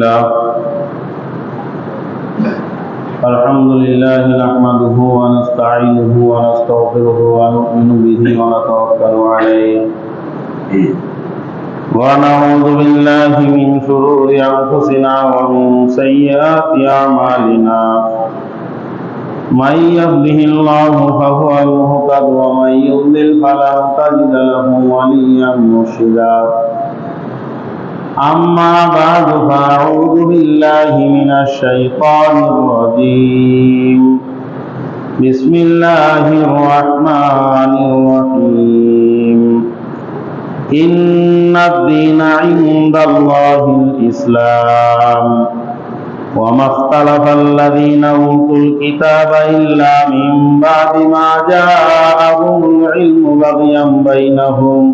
لله. الحمد لله نحمده ونستعينه ونستغفره ونؤمن به ونتوكل عليه. ونعوذ بالله من شرور أنفسنا ومن سيئات أعمالنا. من يهده الله فهو المهتد ومن يضلل فلن تجد له وليا مرشدا. أما بعد فأعوذ بالله من الشيطان الرجيم بسم الله الرحمن الرحيم إن الدين عند الله الإسلام وما اختلف الذين أوتوا الكتاب إلا من بعد ما جاءهم العلم بغيا بينهم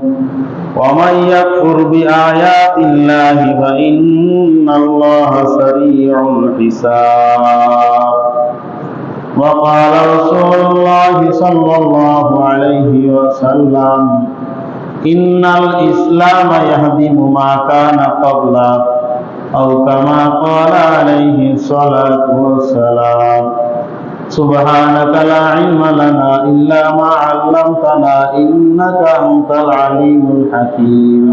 ومن يكفر بآيات الله فإن الله سريع الحساب وقال رسول الله صلى الله عليه وسلم إن الإسلام يهدم ما كان قبله أو كما قال عليه الصلاة والسلام سبحانك لا علم لنا إلا ما علمتنا إنك أنت العليم الحكيم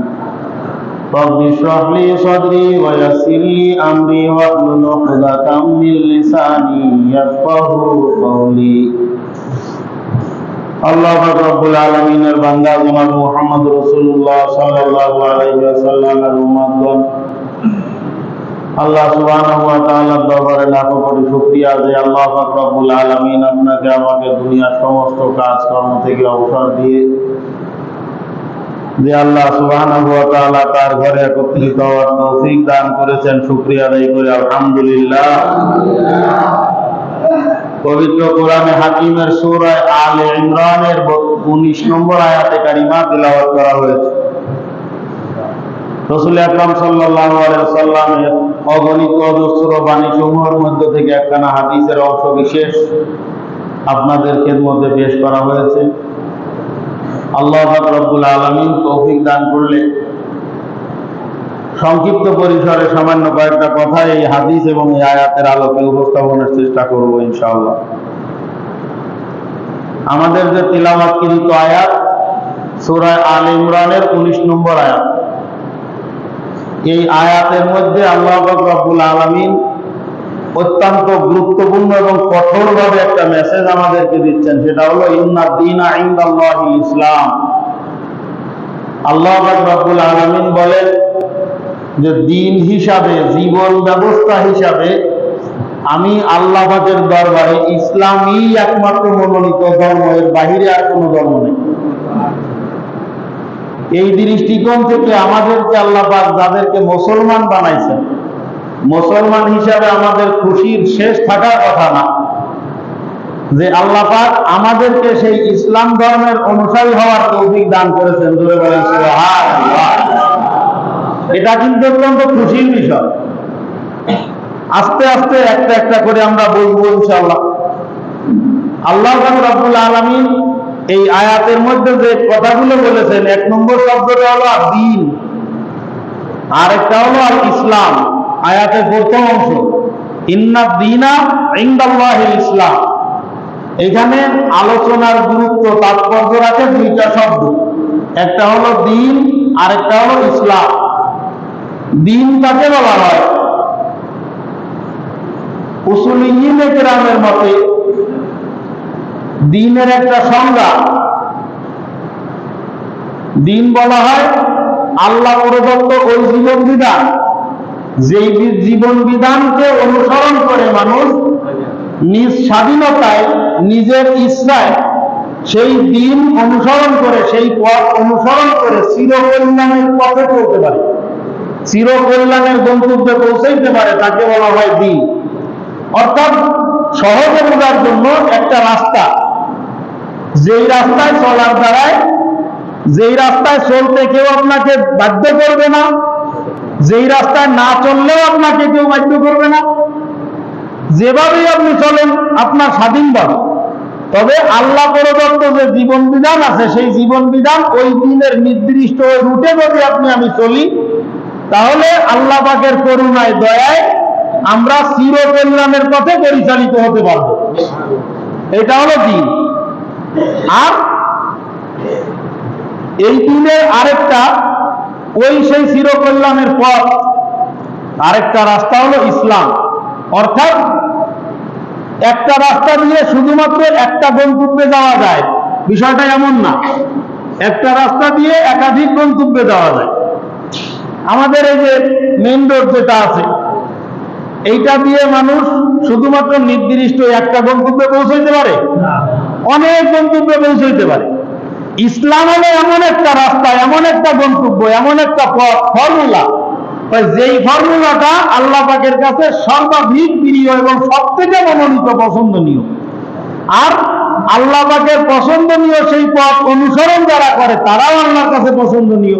رب اشرح لي صدري ويسر لي أمري واحلل عقدة من لساني يفقه قولي আল্লাহ রব্বুল আলমিনের বান্দা জনাব মুহাম্মদ রসুল্লাহ সাল্লাল্লাহু আলাইহি ওয়াসাল্লামের উম্মতগণ আল্লাহ দরবারে লাখো কোটি আল্লাহ আপনাকে আমাকে দুনিয়ার সমস্ত কাজকর্ম থেকে অবসর দিয়ে যে আল্লাহ তার ঘরে একত্রিত হওয়ার তৌফিক দান করেছেন আদায় করে। আলহামদুলিল্লাহ। পবিত্র কোরআনে হাকিমের সূরা আলে ইমরানের 19 নম্বর আয়াতে কারিমা তেলাওয়াত করা হয়েছে। রসুল আকরাম সাল্লামের অগণিত অজস্র বাণী সমূহের মধ্যে থেকে একখানা হাদিসের অংশ বিশেষ আপনাদের খেদমতে পেশ করা হয়েছে। আল্লাহ রব্বুল আলামিন তৌফিক দান করলে সংক্ষিপ্ত পরিসরে সামান্য কয়েকটা কথা এই হাদিস এবং এই আয়াতের আলোকে উপস্থাপনের চেষ্টা করব ইনশাআল্লাহ। আমাদের যে তিলাওয়াতকৃত আয়াত, সূরা আল ইমরানের 19 নম্বর আয়াত এই আয়াতের মধ্যে আল্লাহ রব্বুল আলামিন অত্যন্ত গুরুত্বপূর্ণ এবং কঠোরভাবে একটা মেসেজ আমাদেরকে দিচ্ছেন। সেটা হলো, ইন্না দিনা ইসলাম। আল্লাহ রব্বুল আলামিন বলেন যে, দিন হিসাবে, জীবন ব্যবস্থা হিসাবে আমি আল্লাহ দরবারে ইসলামই একমাত্র মনোনীত ধর্ম। এর বাহিরে আর কোনো ধর্ম নেই। এই দৃষ্টিকোণ থেকে আমাদেরকে আল্লাহ যাদেরকে মুসলমান বানাইছেন, মুসলমান হিসাবে আমাদের খুশির শেষ থাকার কথা না, যে আল্লাহ পাক আমাদেরকে সেই ইসলাম ধর্মের অনুসারী হওয়ার তৌফিক দান করেছেন। এটা কিন্তু অত্যন্ত খুশির বিষয়। আস্তে আস্তে একটা একটা করে আমরা বলব ইনশাআল্লাহ। আল্লাহ রাব্বুল আলামিন এই আয়াতের মধ্যে যে কথাগুলো বলেছেন, এক নম্বর শব্দটা হলো দিন আর একটা হলো ইসলাম, আয়াতের প্রথম অংশ। ইন্না দিনা ইসলাম। এখানে আলোচনার গুরুত্ব, তাৎপর্য রাখে দুইটা শব্দ। একটা হলো দিন আর একটা হলো ইসলাম। দিন কাকে বলা হয়? উসুলিয়িনে কেরামের মতে দিনের একটা সংজ্ঞা। দিন বলা হয় আল্লাহ প্রদত্ত ওই জীবন বিধান। যেই জীবন বিধানকে অনুসরণ করে মানুষ নিজ স্বাধীনতায়, নিজের ইচ্ছায় সেই দিন অনুসরণ করে, সেই পথ অনুসরণ করে চিরকল্যাণের পথে চলতে পারে। চিরকল্যাণের গন্তব্যে পৌঁছাইতে পারে, তাকে বলা হয় দিন। অর্থাৎ সহজে বোঝার জন্য একটা রাস্তা যেই রাস্তায় চলার দ্বারায় যেই রাস্তায় চলতে কেউ আপনাকে বাধ্য করবে না, যেই রাস্তায় না চললেও আপনাকে কেউ বাধ্য করবে না। যেভাবেই আপনি চলেন, আপনার স্বাধীনভাবে তবে আল্লাহ প্রদত্ত যে জীবন বিধান আছে, সেই জীবন বিধান ওই দিনের নির্দিষ্ট রুটে যদি আপনি আমি চলি, তাহলে আল্লাহ পাকের করুণায়, দয়ায় আমরা চির কল্যাণের পথে পরিচালিত হতে পারব। এটা হলো দিন। আর এই আরেকটা, ওই সেই পথ। আরেকটা রাস্তা হলো ইসলাম। অর্থাৎ একটা রাস্তা দিয়ে শুধুমাত্র একটা গন্তব্যে যাওয়া যায়। বিষয়টা এমন না। একটা রাস্তা দিয়ে একাধিক গন্তব্যে যাওয়া যায়। আমাদের এই যে মেইন রোড যেটা আছে, এইটা দিয়ে মানুষ শুধুমাত্র নির্দিষ্ট একটা গন্তব্যে পৌঁছাইতে পারে? অনেক গন্তব্যে পৌঁছাইতে পারে। ইসলাম হলো এমন একটা রাস্তা, এমন একটা গন্তব্য, এমন একটা পথ, ফর্মুলা। যেই ফর্মুলাটা আল্লাহ পাকের কাছে সর্বাধিক প্রিয় এবং সব থেকে মনোনীত পছন্দনীয়। আর আল্লাহ পাকের পছন্দনীয় সেই পথ অনুসরণ যারা করে, তারাও আল্লাহর কাছে পছন্দনীয়।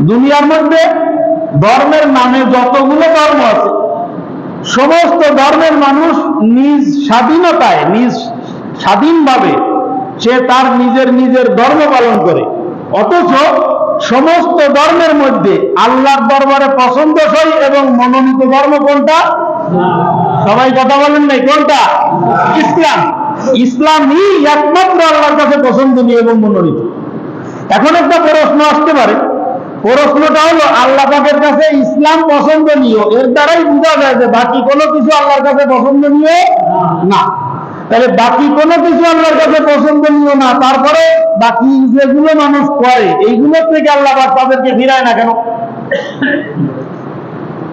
দুনিয়ার মধ্যে ধর্মের নামে যতগুলো ধর্ম আছে সমস্ত ধর্মের মানুষ নিজ স্বাধীনতায়, নিজ স্বাধীনভাবে সে তার নিজের নিজের ধর্ম পালন করে। অথচ সমস্ত ধর্মের মধ্যে আল্লাহর দরবারে পছন্দসই এবং মনোনীত ধর্ম কোনটা? সবাই কথা বলেন নাই, কোনটা? ইসলাম। ইসলামই একমাত্র আল্লাহর কাছে পছন্দনীয় এবং মনোনীত। এখন একটা প্রশ্ন আসতে পারে। প্রশ্নটা হলো, আল্লাহ পাকের কাছে ইসলাম পছন্দনীয়? এর দ্বারাই বোঝা যায় যে বাকি কোনো কিছু আল্লাহর কাছে পছন্দনীয় না। তাহলে বাকি কোনো কিছু আল্লাহর কাছে পছন্দনীয় না, তারপরে বাকি যেগুলো মানুষ করে, এইগুলোর থেকে আল্লাহ পাক তাদেরকে ফিরায় না কেন?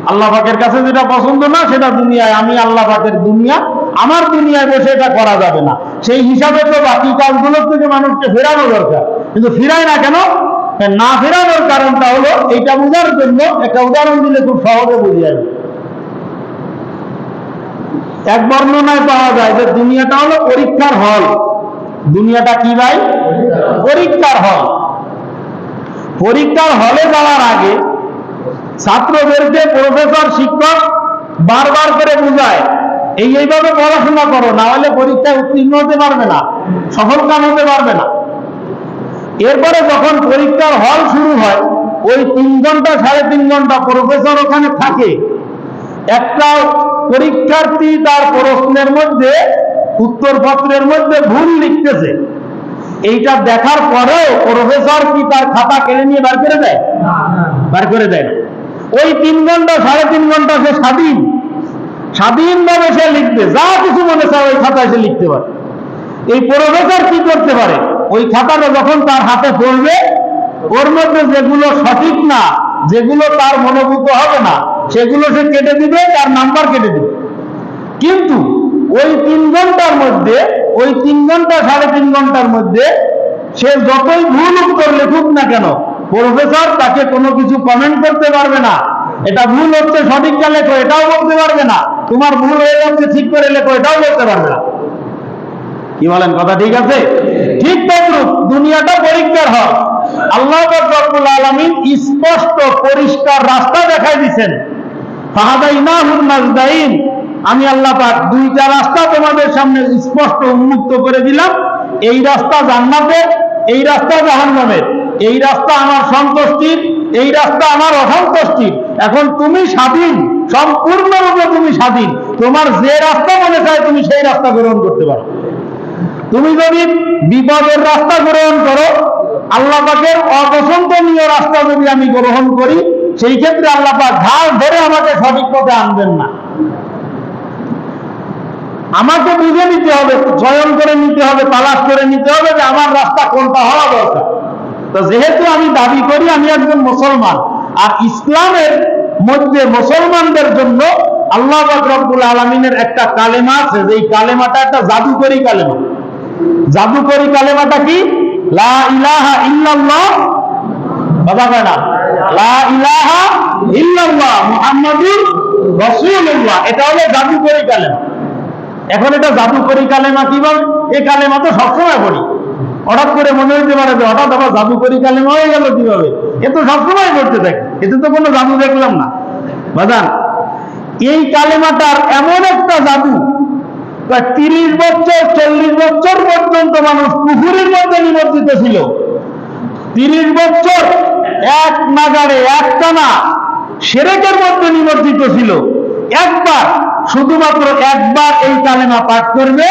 আল্লাহ পাকের কাছে যেটা পছন্দ না, সেটা দুনিয়ায়। আমি আল্লাহ পাকের দুনিয়া, আমার দুনিয়ায় বসে এটা করা যাবে না। সেই হিসাবে তো বাকি কাজগুলোর থেকে মানুষকে ফেরানো দরকার। কিন্তু ফিরায় না কেন? না ফেরানোর কারণটা হলো এইটা বোঝার জন্য একটা উদাহরণ দিলে খুব সহজে বুঝে যাবে। এক বর্ণনায় পাওয়া যায় যে দুনিয়াটা হলো পরীক্ষার হল। দুনিয়াটা কি ভাই? পরীক্ষার হল। পরীক্ষার হলে যাওয়ার আগে ছাত্রদেরকে প্রফেসর, শিক্ষক বারবার করে বুঝায়, এই এইভাবে পড়াশোনা করো, না হলে পরীক্ষায় উত্তীর্ণ হতে পারবে না সফল কাম হতে পারবে না। এরপরে যখন পরীক্ষার হল শুরু হয় ওই তিন ঘণ্টা সাড়ে তিন ঘণ্টা প্রফেসর ওখানে থাকে। একটা পরীক্ষার্থী তার প্রশ্নের মধ্যে উত্তরপত্রের মধ্যে ভুল লিখতেছে। এইটা দেখার পরেও প্রফেসর কি তার খাতা কেড়ে নিয়ে বার করে দেয়? বার করে দেয় না। ওই তিন ঘণ্টা সাড়ে তিন ঘণ্টা সে স্বাধীন। স্বাধীনভাবে সে লিখবে যা কিছু মনে চায় ওই খাতায় সে লিখতে পারে। এই প্রফেসর কি করতে পারে? ওই খাতাটা যখন তার হাতে পড়বে, ওর মধ্যে যেগুলো সঠিক না, যেগুলো তার মনোভূত হবে না, সেগুলো সে কেটে দিবে, তার নাম্বার কেটে দিবে। কিন্তু ওই তিন ঘণ্টার মধ্যে, ওই তিন ঘণ্টা, সাড়ে তিন ঘণ্টার মধ্যে সে যতই ভুল উত্তর লেখুক না কেন, প্রফেসর তাকে কোনো কিছু কমেন্ট করতে পারবে না। এটা ভুল হচ্ছে, সঠিকটা লেখো, এটাও বলতে পারবে না। তোমার ভুল হয়ে যাচ্ছে, ঠিক করে লেখো, এটাও বলতে পারবে না। কি বলেন, কথা ঠিক আছে? ঠিক তদ্রুপ দুনিয়াটা পরীক্ষার হক আল্লাহ রব্বুল আলামিন স্পষ্ট, পরিষ্কার রাস্তা দেখাই নাজদাইন আমি আল্লাহ পাক দুইটা রাস্তা তোমাদের সামনে স্পষ্ট উন্মুক্ত করে দিলাম। এই রাস্তা জান্নাতের এই রাস্তা জাহান্নামের এই রাস্তা আমার সন্তুষ্টির, এই রাস্তা আমার অসন্তুষ্টির। এখন তুমি স্বাধীন, সম্পূর্ণরূপে তুমি স্বাধীন। তোমার যে রাস্তা মনে চায় তুমি সেই রাস্তা গ্রহণ করতে পারো। তুমি যদি বিপদের রাস্তা গ্রহণ করো, আল্লাহ পাকের অপছন্দনীয় রাস্তা যদি আমি গ্রহণ করি, সেই ক্ষেত্রে আল্লাহ পাক ঘাল ধরে আমাকে সঠিক পথে আনবেন না। আমাকে বুঝে নিতে হবে, চয়ন করে নিতে হবে, তালাশ করে নিতে হবে যে আমার রাস্তা কোনটা হওয়া দরকার। তো যেহেতু আমি দাবি করি, আমি একজন মুসলমান, আর ইসলামের মধ্যে মুসলমানদের জন্য আল্লাহ রব্বুল আলমিনের একটা কালেমা আছে যে এই কালেমাটা একটা জাদুকরি কালেমা। জাদুকরি কালেমাটা কি? লা ইলাহা ইল্লাল্লাহ। কালেমা। এখন এটা কালেমা এই কালেমা তো সবসময় হঠাৎ করে মনে হইতে যে হঠাৎ আবার কালেমা হয়ে গেল কীভাবে? এ তো সবসময় করতে থাকে। এতে তো কোনো জাদু দেখলাম না। বাজান, এই কালেমাটার এমন একটা জাদু তিরিশ বছর, চল্লিশ বছর পর্যন্ত মানুষ পুকুরের মধ্যে নিমজ্জিত ছিল। তিরিশ বছর, এক নাগারে একটা না সেরেকের মধ্যে নিমজ্জিত ছিল। একবার, শুধুমাত্র একবার এই কালেমা পাঠ করবে।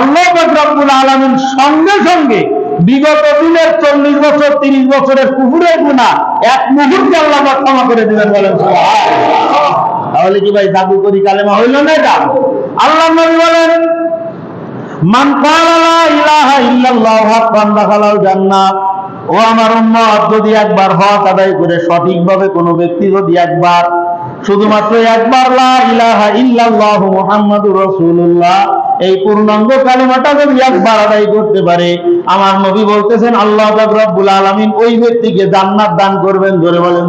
আল্লাহ রব্বুল আলামিন সঙ্গে সঙ্গে বিগত দিনের চল্লিশ বছর, তিরিশ বছরের কুকুরের গুণা এক মুহূর্তে আল্লাহ ক্ষমা করে দিবেন বলেন তাহলে কি ভাই জাদুকরি কালেমা হইল না এটা? আল্লাহ নবী বলেন ও আমার উম্মত, যদি একবার হক আদায় করে ব্যক্তি যদি একবার, শুধুমাত্র একবার এই পূর্ণাঙ্গ কালিমাটা যদি একবার আদায় করতে পারে, আমার নবী বলতেছেন, আল্লাহ রব্বুল আলামিন ওই ব্যক্তিকে জান্নাত দান করবেন। ধরে বলেন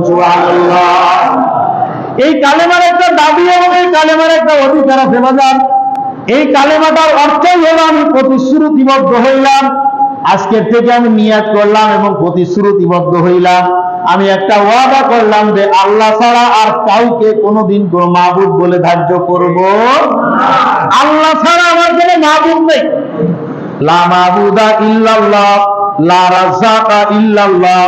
এই কালেমার একটা দাবি এবং এই কালেমার একটা অধিকার আছে বাজার এই কালেমাটার অর্থই হলো আমি প্রতিশ্রুতিবদ্ধ হইলাম। আজকের থেকে আমি নিয়াত করলাম এবং প্রতিশ্রুতিবদ্ধ হইলাম। আমি একটা ওয়াদা করলাম যে আল্লাহ ছাড়া আর কাউকে কোনোদিন কোন মাহবুব বলে ধার্য করব আল্লাহ ছাড়া আমার কোনো মাহবুব নেই। লা মাবুদা ইল্লাল্লাহ, লা রাজ্জাকা ইল্লাল্লাহ।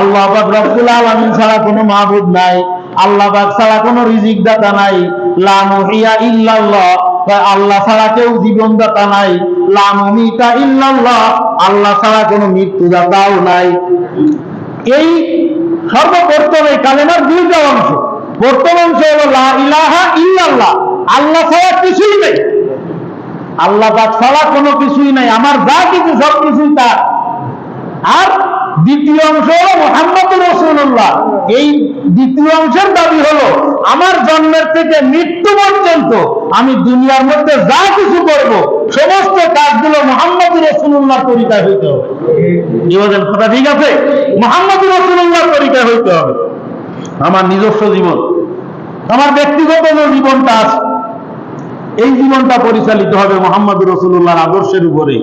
আল্লাহ রব্বুল আলামিন ছাড়া কোনো মাবুদ নাই। আল্লাহ ছাড়া কোনো রিজিক দাতা নাই। লা মুহিয়া ইল্লাল্লাহ। আল্লাহ ছাড়া কেউ জীবন দাতা নাই। লা মুমিতা ইল্লাল্লাহ। আল্লাহ ছাড়া কোনো মৃত্যুদাতাও নাই। এই সর্বপ্রথম এই কালেমার দুইটা অংশ। প্রথম অংশ হলো লা ইলাহা ইল্লাল্লাহ। আল্লাহ ছাড়া কিছুই নেই। আল্লাহ ছাড়া কোনো কিছুই নাই। আমার যা কিছু সব কিছুই তার। আর দ্বিতীয় অংশ হলো মোহাম্মদ রসুল্লাহ এই দ্বিতীয় অংশের দাবি হলো, আমার জন্মের থেকে মৃত্যু পর্যন্ত আমি দুনিয়ার মধ্যে যা কিছু করব, সমস্ত কাজগুলো মোহাম্মদ রসুল্লাহ তরিকায় হইতে হবে। কি বলেন, কথা ঠিক আছে? মোহাম্মদ রসুল্লাহ তরিকায় হইতে হবে। আমার নিজস্ব জীবন, আমার ব্যক্তিগত জীবনটা আছে এই জীবনটা পরিচালিত হবে মোহাম্মদ রসুল্লাহর আদর্শের উপরে।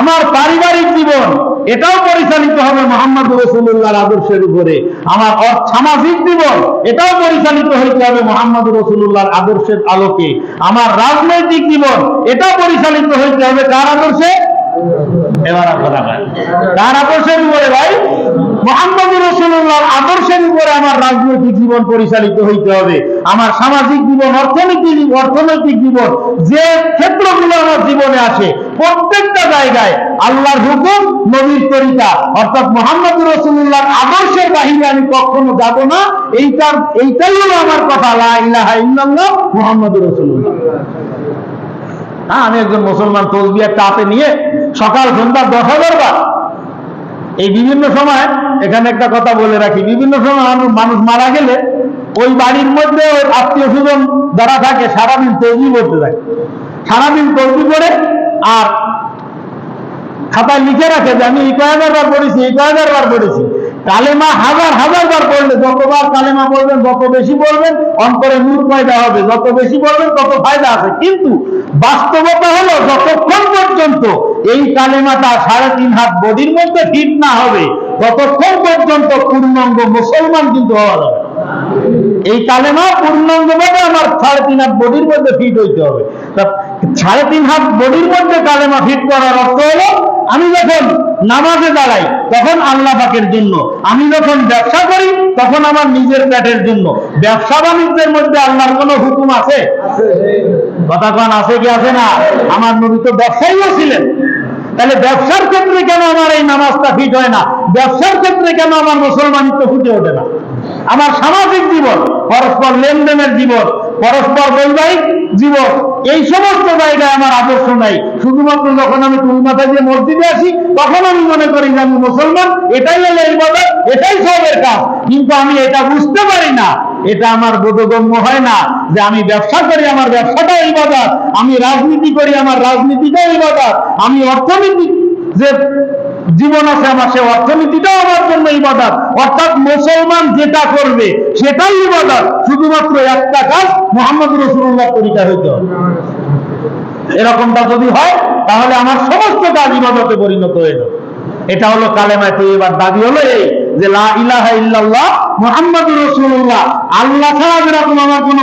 আমার পারিবারিক জীবন, এটাও পরিচালিত হবে মোহাম্মদ রসুল্লাহর আদর্শের উপরে। আমার সামাজিক জীবন, এটাও পরিচালিত হইতে হবে মোহাম্মদ রসুল্লাহর আদর্শের আলোকে। আমার রাজনৈতিক জীবন, এটাও পরিচালিত হইতে হবে কার আদর্শে? এবার আপনারা কার আদর্শের উপরে ভাই? আদর্শের উপরে আমার রাজনৈতিক জীবন পরিচালিত হইতে হবে। আমার সামাজিক জীবন অর্থনৈতিক জীবন, যে ক্ষেত্রগুলো আমার জীবনে প্রত্যেকটা জায়গায় আল্লাহর হুকুম, নবীর তরিকা, অর্থাৎ মোহাম্মদ রসুল্লাহর আদর্শের বাহিরে আমি কখনো যাব না। এইটার এইটাই হলো আমার কথা। মোহাম্মদ রসুল্লাহ। হ্যাঁ আমি একজন মুসলমান তসবি একটা হাতে নিয়ে সকাল সন্ধ্যা দশ হাজার বার এই বিভিন্ন সময়, এখানে একটা কথা বলে রাখি, বিভিন্ন সময় মানুষ- মারা গেলে ওই বাড়ির মধ্যে ওর আত্মীয় স্বজন যারা থাকে, সারাদিন তৈরি করতে থাকে। সারাদিন তৈরি করে আর খাতায় লিখে রাখে যে আমি এই কয়েকবার বার পড়েছি, এই কয়েকবার বার পড়েছি। কালেমা হাজার হাজার বার পড়লে যতবার কালেমা বলবেন, যত বেশি বলবেন, অন্তরে নূর পয়দা হবে। যত বেশি বলবেন, তত ফায়দা আছে। কিন্তু বাস্তবতা হলো, যতক্ষণ পর্যন্ত এই কালেমাটা সাড়ে তিন হাত বডির মধ্যে ফিট না হবে, ততক্ষণ পর্যন্ত পূর্ণাঙ্গ মুসলমান কিন্তু হওয়া যাবে। এই কালেমা পূর্ণাঙ্গভাবে আমার সাড়ে তিন হাত বডির মধ্যে ফিট হইতে হবে। সাড়ে তিন হাত বডির মধ্যে কালেমা ফিট করার অর্থ হলো আমি যখন নামাজে দাঁড়াই, তখন আল্লাহ পাকের জন্য। আমি যখন ব্যবসা করি, তখন আমার নিজের পেটের জন্য। ব্যবসা বাণিজ্যের মধ্যে আল্লাহর কোনো হুকুম আছে? কথা আছে কি, আছে না? আমার নবী তো ব্যবসায়ীও ছিলেন। তাহলে ব্যবসার ক্ষেত্রে কেন আমার এই নামাজটা ফিট হয় না? ব্যবসার ক্ষেত্রে কেন আমার মুসলমানিত্ব ফুটে ওঠে না? আমার সামাজিক জীবন, পরস্পর লেনদেনের জীবন পরস্পর বৈবাহিক জীবন এই সমস্ত জায়গায় আমার আদর্শ নাই। শুধুমাত্র যখন আমি টুল মাথা দিয়ে মসজিদে আসি, তখন আমি মনে করি যে আমি মুসলমান, এটাই হলো এই বদল এটাই সবের কাজ। কিন্তু আমি এটা বুঝতে পারি না। এটা আমার বোধগম্য হয় না যে আমি ব্যবসা করি, আমার ব্যবসাটাও ইবাদত আমি রাজনীতি করি, আমার রাজনীতিটাও ইবাদত আমি অর্থনীতি যে জীবন আছে আমার, সে অর্থনীতিটাও আমার জন্য ইবাদত। অর্থাৎ মুসলমান যেটা করবে, সেটাই ইবাদত। শুধুমাত্র একটা কাজ, মোহাম্মদ রসুল্লাহ তরিকা হইতে হবে। এরকমটা যদি হয়, তাহলে আমার সমস্ত কাজ ইবাদতে পরিণত হয়ে যাবে। এটা হলো কালেমায় এবার দাবি হলো এই। যে ইল্লাল্লাহ আল্লাহ ছাড়া যেরকম আমার কোনো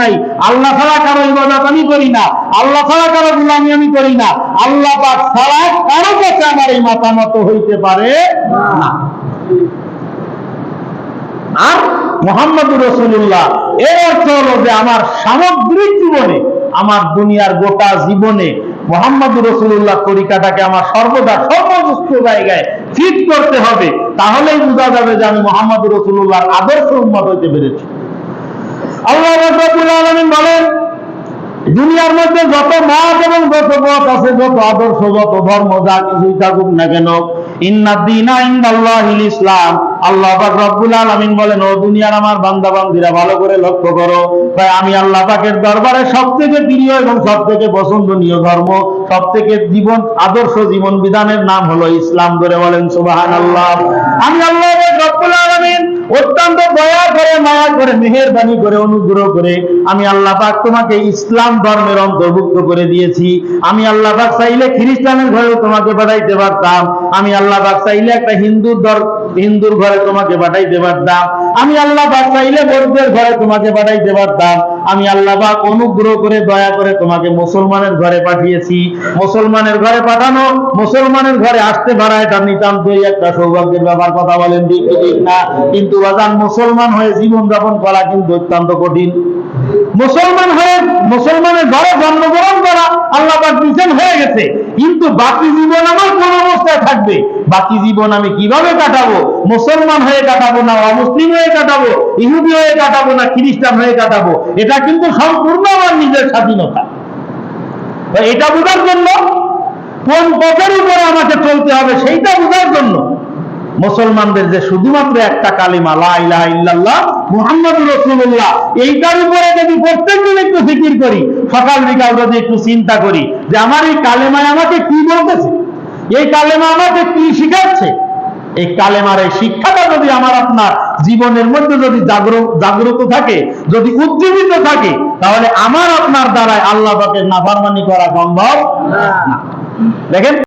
নাই। আল্লাহ ছাড়া কারও ইবাদত আমি করি না। আল্লাহ ছাড়া কারও আমি করি না। আল্লাহ পাক ছাড়া কারও কাছে আমার এই হইতে পারে না। আর মোহাম্মদুর রসুল্লাহ এর অর্থ হলো যে আমার সামগ্রিক জীবনে, আমার দুনিয়ার গোটা জীবনে মোহাম্মদুর রসুল্লাহ তরিকাটাকে আমার সর্বদা সর্বস্ত জায়গায় ফিট করতে হবে, তাহলেই বোঝা যাবে যে আমি মোহাম্মদুর রসুল্লাহর আদর্শ উন্মত হইতে পেরেছি। আল্লাহ রাব্বুল আলামিন বলেন, দুনিয়ার মধ্যে যত মত এবং যত পথ আছে, যত আদর্শ, যত ধর্ম, যা কিছুই থাকুক না কেন আল্লাহ তাই আমি আল্লাহ দরবারে সবথেকে প্রিয় এবং সবথেকে পছন্দনীয় ধর্ম জীবন, আদর্শ জীবন বিধানের নাম হলো ইসলাম। ধরে বলেন সুবাহ আমি আল্লাহ আলমিন রব্বুল আলামিন অত্যন্ত দয়া করে, মায়া করে, মেহরবানি করে, অনুগ্রহ করে আমি আল্লাহ পাক তোমাকে ইসলাম ধর্মের অন্তর্ভুক্ত করে দিয়েছি। আমি আল্লাহ পাক চাইলে খ্রিস্টানের ঘরেও তোমাকে পাঠাইতে পারতাম। আমি আল্লাহ পাক চাইলে একটা হিন্দুর ধর হিন্দুর ঘরে তোমাকে পাঠাইতে পারতাম। আমি আল্লাহ পাক চাইলে বৌদ্ধের ঘরে তোমাকে পাঠাইতে পারতাম। আমি আল্লাহ পাক অনুগ্রহ করে, দয়া করে তোমাকে মুসলমানের ঘরে পাঠিয়েছি। মুসলমানের ঘরে পাঠানো, মুসলমানের ঘরে আসতে পারা এটা নিতান্তই একটা সৌভাগ্যের ব্যাপার কথা বলেন ঠিক না। কিন্তু বাজান মুসলমান হয়ে জীবন যাপন করা কিন্তু অত্যন্ত কঠিন। মুসলমান হয়ে মুসলমানের ঘরে জন্মগ্রহণ করা আল্লাহ দিচ্ছেন হয়ে গেছে। কিন্তু বাকি জীবন আমার কোন অবস্থায় থাকবে? বাকি জীবন আমি কীভাবে কাটাবো? মুসলমান হয়ে কাটাবো না অমুসলিম হয়ে কাটাবো? ইহুদি হয়ে কাটাবো না খ্রিস্টান হয়ে কাটাবো? এটা কিন্তু সম্পূর্ণ আমার নিজের স্বাধীনতা। এটা বোঝার জন্য কোন পথের উপরে আমাকে চলতে হবে, সেইটা বোঝার জন্য মুসলমানদের যে শুধুমাত্র একটা কালিমা, লা ইলাহা ইল্লাল্লাহ মুহাম্মাদুর রাসূলুল্লাহ, এইটার উপরে যদি প্রত্যেকদিন একটু ফিকির করি, সকাল বিকাল যদি একটু চিন্তা করি যে আমার এই কালেমায় আমাকে কি বলতেছে? এই কালেমা আমাকে কি শিখাচ্ছে? এই কালেমার এই শিক্ষাটা যদি আমার আপনার জীবনের মধ্যে যদি জাগ্রত থাকে, যদি উজ্জীবিত থাকে, তাহলে আমার আপনার দ্বারাই আল্লাহ পাকের নাফরমানি করা সম্ভব না। দেখেন?